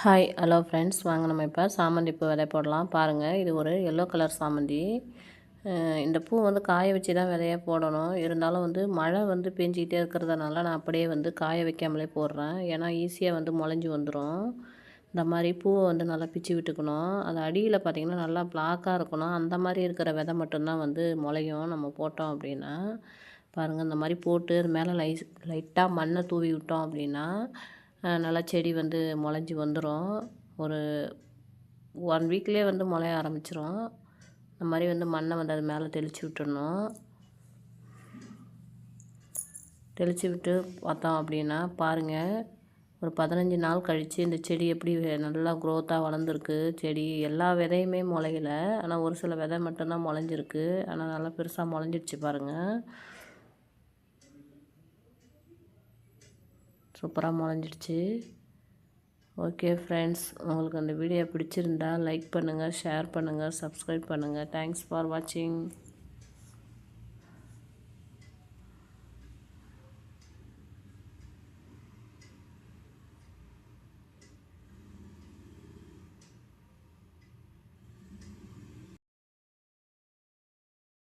Hi hello friends வாங்க நம்ம இப்போ சாமந்தி பூ விதை போடலாம். பாருங்கள் இது ஒரு எல்லோ கலர் சாமந்தி. இந்த பூ வந்து காய வச்சு தான் விதையாக போடணும். இருந்தாலும் வந்து மழை வந்து பெஞ்சிக்கிட்டே இருக்கிறதுனால நான் அப்படியே வந்து காய வைக்காமலே போடுறேன். ஏன்னா ஈஸியாக வந்து முளைஞ்சி வந்துடும் இந்த மாதிரி பூவை வந்து நல்லா பிச்சு விட்டுக்கணும். அது அடியில் பார்த்திங்கன்னா நல்லா பிளாக்காக இருக்கணும். அந்த மாதிரி இருக்கிற விதை மட்டும்தான் வந்து முளையும். நம்ம போட்டோம் அப்படின்னா. பாருங்கள் இந்த மாதிரி போட்டு அது மேலே லை லைட்டாக மண்ணை தூவி விட்டோம் அப்படின்னா நல்லா செடி வந்து முளைஞ்சி வந்துடும் ஒரு ஒன் வீக்லேயே வந்து முளைய ஆரம்பிச்சிரும். இந்த மாதிரி வந்து மண்ணை வந்து அது மேலே தெளித்து விட்டுடணும். தெளித்து விட்டு பார்த்தோம் அப்படின்னா பாருங்கள் ஒரு பதினஞ்சு நாள் கழித்து இந்த செடி எப்படி நல்லா க்ரோத்தாக வளர்ந்துருக்கு. செடி எல்லா விதையுமே முளையல. ஆனால் ஒரு சில விதை மட்டும்தான் முளைஞ்சிருக்கு. ஆனால் நல்லா பெருசாக முளைஞ்சிடுச்சு பாருங்கள் சூப்பராக முளைஞ்சிடுச்சு. ஓகே ஃப்ரெண்ட்ஸ் உங்களுக்கு அந்த வீடியோ பிடிச்சிருந்தா லைக் பண்ணுங்கள் ஷேர் பண்ணுங்கள் சப்ஸ்கிரைப் பண்ணுங்கள் தேங்க்ஸ் ஃபார் வாட்சிங்